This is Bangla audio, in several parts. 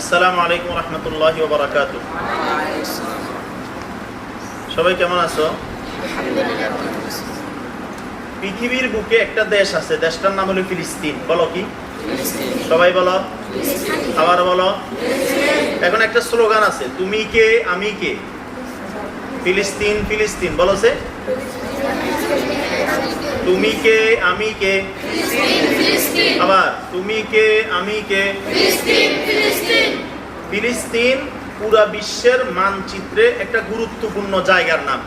আসসালামু আলাইকুম রহমতুল্লাহ বারাকাত সবাই কেমন আছো? পৃথিবীর বুকে একটা দেশ আছে দেশটার নাম হলো ফিলিস্তিন। বলো কি? সবাই বলো? আবার বলো? এখন একটা স্লোগান আছে তুমি কে আমি কে? ফিলিস্তিন ফিলিস্তিন। বলো সে। তুমি কে আমি কে? আবার তুমি কে আমি কে? ফিলিস্তিন পুরা বিশ্বের মানচিত্রে একটা গুরুত্বপূর্ণ জায়গার নাম।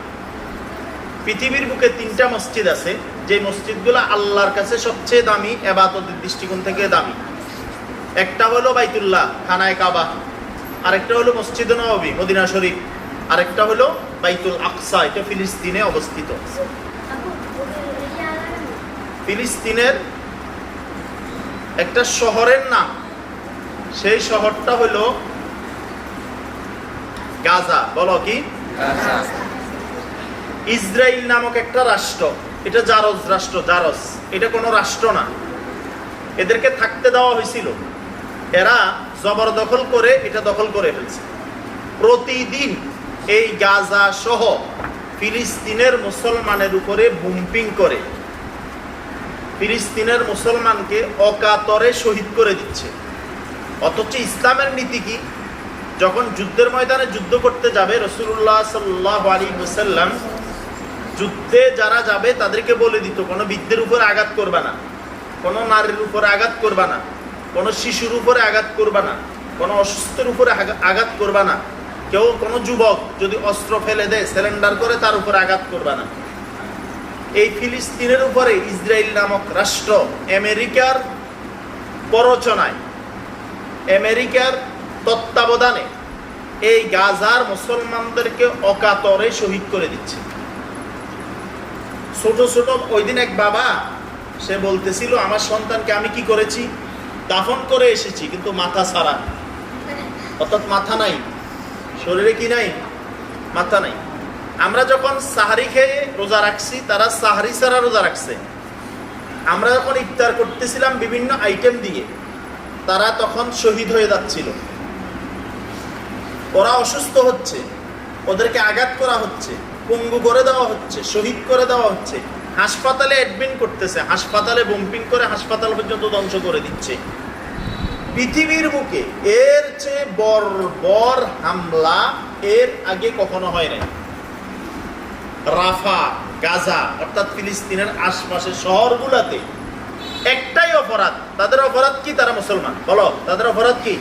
পৃথিবীর বুকে তিনটা মসজিদ আছে যে মসজিদগুলো আল্লাহর কাছে সবচেয়ে দামি এবাদতের দৃষ্টিকোণ থেকে দামি। একটা হলো বাইতুল্লাহ খানায় কাবা। আরেকটা হলো মসজিদ নবী মদিনা শরীফ। আরেকটা হলো বাইতুল আকসা এটা ফিলিস্তিনে অবস্থিত। ফিলিস্তিনের একটা শহরের নাম। সেই শহরটা হলো গাজা। বলো কি? ইসরায়েল নামক একটা রাষ্ট্র। এটা জারজ রাষ্ট্র জারজ। এটা কোনো রাষ্ট্র না। এদেরকে থাকতে দেওয়া হয়েছিল। এরা জবরদখল করে এটা দখল করে ফেলছে। প্রতিদিন এই গাজা সহ ফিলিস্তিনের মুসলমানের উপরে বুম্পিং করে। ফিলিস্তিনের মুসলমানকে অকাতরে শহীদ করে দিচ্ছে। অথচ ইসলামের নীতি কি? যখন যুদ্ধের ময়দানে যুদ্ধ করতে যাবে রসুল্লাহ সাল্লাহ আলী মুসাল্লাম যুদ্ধে যারা যাবে তাদেরকে বলে দিত, কোনো বৃদ্ধের উপরে আঘাত করবে না, কোনো নারীর উপরে আঘাত করবে না, কোনো শিশুর উপরে আঘাত করবে না, কোনো অসুস্থের উপরে আঘাত করবে না। কেউ কোনো যুবক যদি অস্ত্র ফেলে দেয়, সিলিন্ডার করে তার উপরে আঘাত করবে না। এই ফিলিস্তিনের উপরে ইসরায়েল নামক রাষ্ট্র আমেরিকার প্ররোচনায়, আমেরিকার তত্ত্বাবধানে এই গাজার মুসলমানদেরকে অকাতরে শহীদ করে দিচ্ছে। ছোট ছোট ওই দিন এক বাবা, সে বলতেছিল, আমার সন্তানকে আমি কি করেছি? দাফন করে এসেছি, কিন্তু মাথা ছাড়া অর্থাৎ মাথা নাই, শরীরে কি নাই? মাথা নাই। আমরা যখন সাহারি খেয়ে রোজা রাখছি, তারা সাহারি ছাড়া রোজা রাখছে। আমরা যখন ইফতার করতেছিলাম বিভিন্ন আইটেম দিয়ে, তারা তখন শহীদ হয়ে যাচ্ছিল। ওরা অসুস্থ হচ্ছে, ওদেরকে আঘাত করা হচ্ছে, পঙ্গু করে দেওয়া হচ্ছে, শহীদ করে দেওয়া হচ্ছে। হাসপাতালে অ্যাডমিট করতেছে, হাসপাতালে বম্পিং করে হাসপাতাল পর্যন্ত ধ্বংস করে দিচ্ছে। পৃথিবীর বুকে এর চেয়ে বর বর হামলা এর আগে কখনো হয় নাই। রাফা, গাজা, অর্থাৎ ফিলিস্তিনের আশপাশের শহরগুলোতে একটাই অপরাধ। তাদের অপরাধ কি? তারা মুসলমান। বলো, তাদের অপরাধ কি?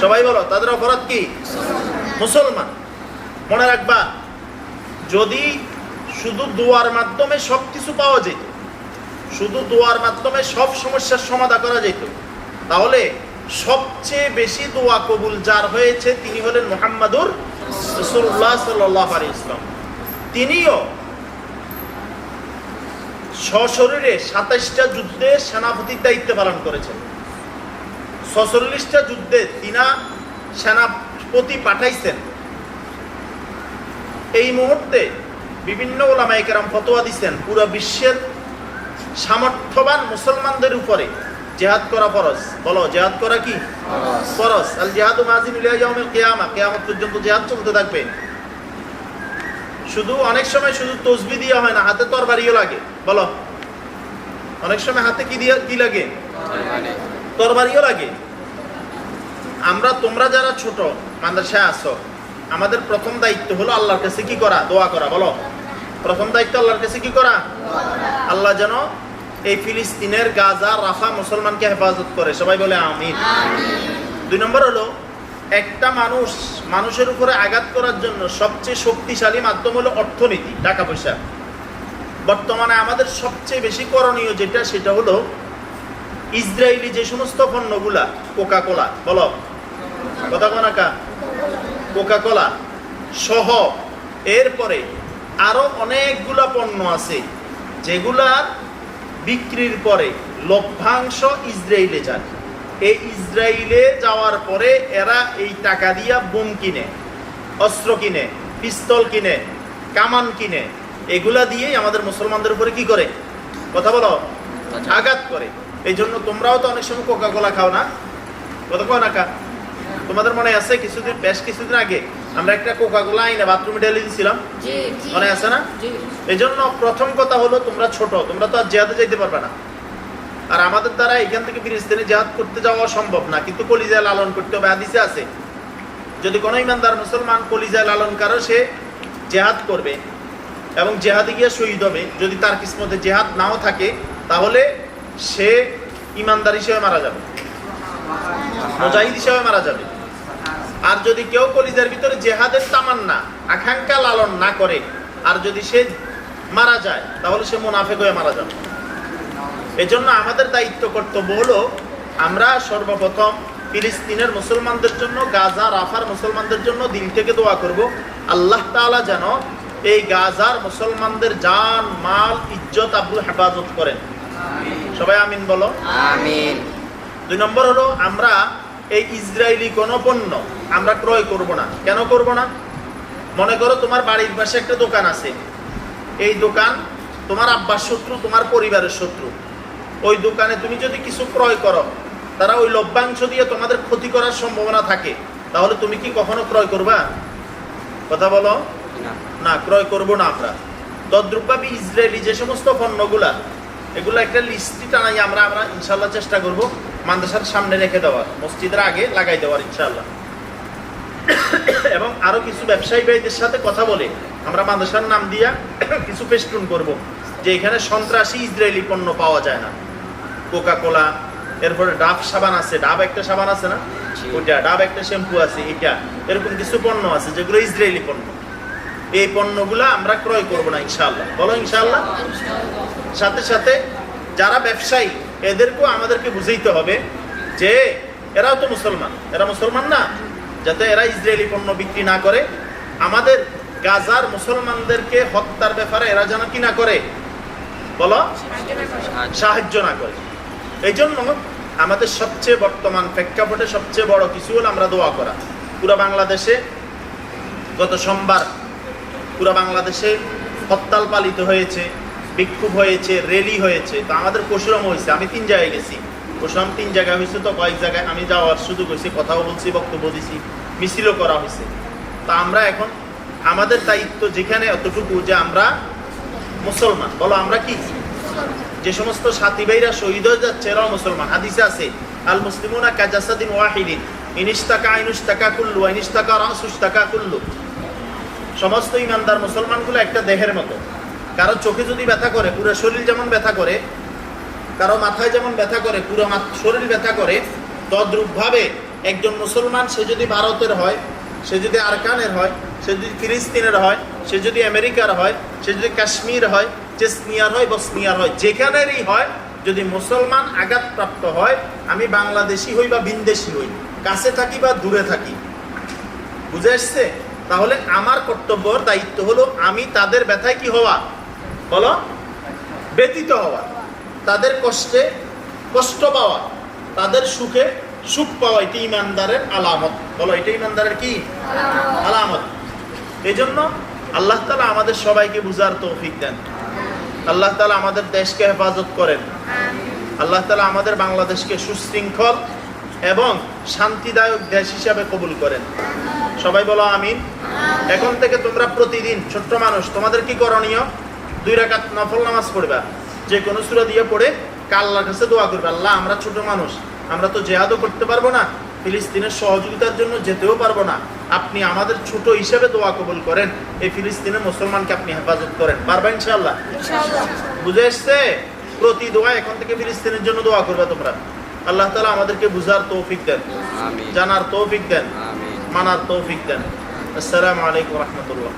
সবাই বলো, তাদের অপরাধ কি? মুসলমান। মনে রাখবা, যদি শুধু দোয়ার মাধ্যমে সব কিছু পাওয়া যেত, শুধু দোয়ার মাধ্যমে সব সমস্যার সমাধান করা যেত, তাহলে সবচেয়ে বেশি দোয়া কবুল যার হয়েছে তিনি হলেন মোহাম্মদুর রসুল্লাহ সাল্লাহ আলী ইসলাম তিনিও সশরীরে সাতাইশটা যুদ্ধে সেনাপতির দায়িত্ব পালন করেছেন। ছচল্লিশটা যুদ্ধে তিনা সেনাপতি পাঠাইছেন। এই মুহূর্তে বিভিন্ন ওলামাইকেরাম ফতোয়া দিচ্ছেন পুরো বিশ্বের সামর্থ্যবান মুসলমানদের উপরে। জেহাদ করা ফরজ। বলো জেহাদ করা কি? ফরজ। আল জেহাদ মাজিন ইয়াউমিল কিয়ামা। কিয়ামত পর্যন্ত জেহাদ চলতে থাকবে। শুধু অনেক সময় শুধু তসবি দিয়ে হয় না হাতে তরবারিও লাগে। বলো। অনেক সময় হাতে কি দিয়ে কি লাগে? তরবারিও লাগে। আমরা তোমরা যারা ছোট মাদ্রাসায় আসো আমাদের প্রথম দায়িত্ব হলো আল্লাহর কাছে কি করা? দোয়া করা বলো। প্রথম দায়িত্ব আল্লাহর কাছে কি করা? আল্লাহ যেন এই ফিলিস্তিনের গাজা রাফা মুসলমানকে হেফাজত করে। সবাই বলে আমিন। দুই নম্বর হলো একটা মানুষ মানুষের উপরে আঘাত করার জন্য সবচেয়ে শক্তিশালী মাধ্যম হলো অর্থনীতি, টাকা পয়সা। বর্তমানে আমাদের সবচেয়ে বেশি করণীয় যেটা, সেটা হলো ইসরায়েলি যে সমস্ত পণ্যগুলা কোকা কোলা বলো। কথা কোনাকা কোকা কোলা সহ। এরপরে আরও অনেকগুলা পণ্য আছে যেগুলার বিক্রির পরে লভ্যাংশ ইসরায়েলে যায়। এই ইসরায়েলে যাওয়ার পরে এরা এই টাকা দিয়া বোম কিনে অস্ত্র কিনে পিস্তল কিনে কামান কিনে এগুলা দিয়েই আমাদের মুসলমানদের উপরে কি করে? কথা বলো আঘাত করে। এই জন্য তোমরাও তো অনেক সময় কোকা কোলা খাও না? কত কো না তোমাদের মনে আছে কিছুদিন বেশ কিছুদিন আগে আমরা একটা কোকা কোলা আইনে বাথরুমে ঢেলে দিয়েছিলাম? মনে আছে না? এই জন্য প্রথম কথা হলো তোমরা ছোট তোমরা তো আর জেহাদে যাইতে পারবে না। আর আমাদের দ্বারা এখান থেকে ফিলিস্তিনে জেহাদ করতে যাওয়া সম্ভব না, কিন্তু কলিজায় লালন করতে হবে, হাদিসে আছে। যদি কোনো ইমানদার মুসলমান কলিজায় লালন কারও, সে জেহাদ করবে এবং জেহাদে গিয়ে শহীদ হবে। যদি তার কিসমতে জেহাদ নাও থাকে, তাহলে সে ইমানদার হিসেবে মারা যাবে। মুজাহিদ হিসেবে মারা যাবে। আর যদি কেউ কলিজার ভিতরে জেহাদের তামান্না, আকাঙ্ক্ষা লালন না করে, আর যদি সে মারা যায়, তাহলে সে মুনাফেক হয়ে মারা যাবে। এজন্য আমাদের দায়িত্ব কর্তব্য হলো আমরা সর্বপ্রথম ফিলিস্তিনের মুসলমানদের জন্য গাজা রাফার মুসলমানদের জন্য দিল থেকে দোয়া করব। আল্লাহ তাআলা যেন এই গাজার মুসলমানদের জান মাল ইজ্জত আব্রু হেফাজত করেন। সবাই আমিন বলো। আমিন। দুই নম্বর হলো আমরা এই ইসরায়েলি কোনো পণ্য আমরা ক্রয় করব না। কেন করব না? মনে করো তোমার বাড়ির পাশে একটা দোকান আছে। এই দোকান তোমার আব্বার শত্রু তোমার পরিবারের শত্রু। ওই দোকানে তুমি যদি কিছু ক্রয় করো তারা ওই লভ্যাংশ দিয়ে তোমাদের ক্ষতি করার সম্ভাবনা থাকে তাহলে তুমি কি কখনো ক্রয় করবা? কথা বলো। না। ক্রয় করব না আমরা। তদ্রুপভাবে ইসরায়েলি যে সমস্ত পণ্যগুলা এগুলো একটা লিস্টি টানাই আমরা আমরা ইনশাল্লাহ চেষ্টা করব মাদ্রাসার সামনে রেখে দেওয়ার মসজিদের আগে লাগাই দেওয়ার ইনশাল্লাহ এবং আরও কিছু ব্যবসায়ী ভাইদের সাথে কথা বলে আমরা মাদ্রাসার নাম দিয়া কিছু পেস্টুন করব যে এখানে সন্ত্রাসী ইসরায়েলি পণ্য পাওয়া যায় না। কোকা কোলা এরপরে ডাব সাবান আছে ডাব একটা সাবান আছে না? ওইটা ডাব একটা শ্যাম্পু আছে এটা এরকম কিছু পণ্য আছে যেগুলো ইসরায়েলি পণ্য। এই পণ্যগুলো আমরা ক্রয় করব না ইনশাআল্লাহ। বলো ইনশাআল্লাহ? সাথে সাথে যারা ব্যবসায়ী এদেরকেও আমাদেরকে বুঝাইতে হবে যে এরাও তো মুসলমান। এরা মুসলমান না? যাতে এরা ইসরায়েলি পণ্য বিক্রি না করে। আমাদের গাজার মুসলমানদেরকে হত্যার ব্যাপারে এরা যেন কি না করে? বলো? সাহায্য না করে। এই জন্য আমাদের সবচেয়ে বর্তমান প্রেক্ষাপটে সবচেয়ে বড় কিছু হলো আমরা দোয়া করা। পুরো বাংলাদেশে গত সোমবার পুরো বাংলাদেশে হরতাল পালিত হয়েছে, বিক্ষোভ হয়েছে, র্যালি হয়েছে। তো আমাদের পশুরাম হয়েছে, আমি তিন জায়গায় গেছি। পশুরাম তিন জায়গায় হয়েছে তো কয়েক জায়গায় আমি যাওয়ার সুযোগ হয়েছে, কথাও বলছি, বক্তব্য দিছি, মিছিলও করা হয়েছে। তা আমরা এখন আমাদের দায়িত্ব যেখানে এতটুকু যে আমরা মুসলমান। বলো, আমরা কি? যে সমস্ত সাথী ভাইরা শহীদ হয়ে যাচ্ছে, এরাও মুসলমান। হাদিসে আছে আল মুসলিমুনা কাজাসাদিন ওয়াহিদিন। ইনিস্তাকা আইনুস্তাকা কুল্লু আইনিস্তাকা রাসুস্তাকা কুল্লু। সমস্ত ইমানদার মুসলমানগুলো একটা দেহের মতো। কারও চোখে যদি ব্যথা করে, পুরো শরীর যেমন ব্যথা করে, কারও মাথায় যেমন ব্যথা করে, পুরো শরীর ব্যথা করে, তদ্রূপভাবে একজন মুসলমান, সে যদি ভারতের হয়, সে যদি আরকানের হয়, সে যদি ফিলিস্তিনের হয়, সে যদি আমেরিকার হয়, সে যদি কাশ্মীর হয় চেসনিয়ার হয় বা বসনিয়ার হয়, যেখানেরই হয়, যদি মুসলমান আঘাতপ্রাপ্ত হয়, আমি বাংলাদেশি হই বা বিনদেশি হই, কাছে থাকি বা দূরে থাকি। বুঝে এসছে তাহলে আমার কর্তব্যর দায়িত্ব হলো আমি তাদের ব্যথায় কি হওয়া? বলো? ব্যতীত হওয়া। তাদের কষ্টে কষ্ট পাওয়া। তাদের সুখে সুখ পাওয়া, এটি ইমানদারের আলামত। বলো, এটা ইমানদারের কি? আলামত। এই জন্য আল্লাহ তালা আমাদের সবাইকে বুঝার তৌফিক দেন। আল্লাহ তালা আমাদের দেশকে হেফাজত করেন। আল্লাহ তালা আমাদের বাংলাদেশকে সুশৃঙ্খল এবং শান্তিদায়ক দেশ হিসাবে কবুল করেন। সবাই বলো আমিন। এখন থেকে তোমরা প্রতিদিন ছোট্ট মানুষ তোমাদের কি করণীয়? দুই রাকাত নফল নামাজ পড়বা। যে কোনো সুরা দিয়ে পড়ে কাল্লার কাছে দোয়া করবে? আল্লাহ আমরা ছোট মানুষ আমরা তো জেহাদও করতে পারব না ফিলিস্তিনের সহযোগিতার জন্য যেতেও পারব না। আপনি আমাদের ছোট হিসেবে দোয়া কবুল করেন। এই ফিলিস্তিনের মুসলমানকে আপনি হেফাজত করেন। পারবা ইনশাল্লাহ বুঝে এসছে? প্রতি দোয়া এখন থেকে ফিলিস্তিনের জন্য দোয়া করবে তোমরা। আল্লাহ তালা আমাদেরকে বুঝার তৌফিক দেন। আমিন। জানার তৌফিক দেন। মানার তৌফিক দেন। আসসালামু আলাইকুম রহমতুল্লাহ।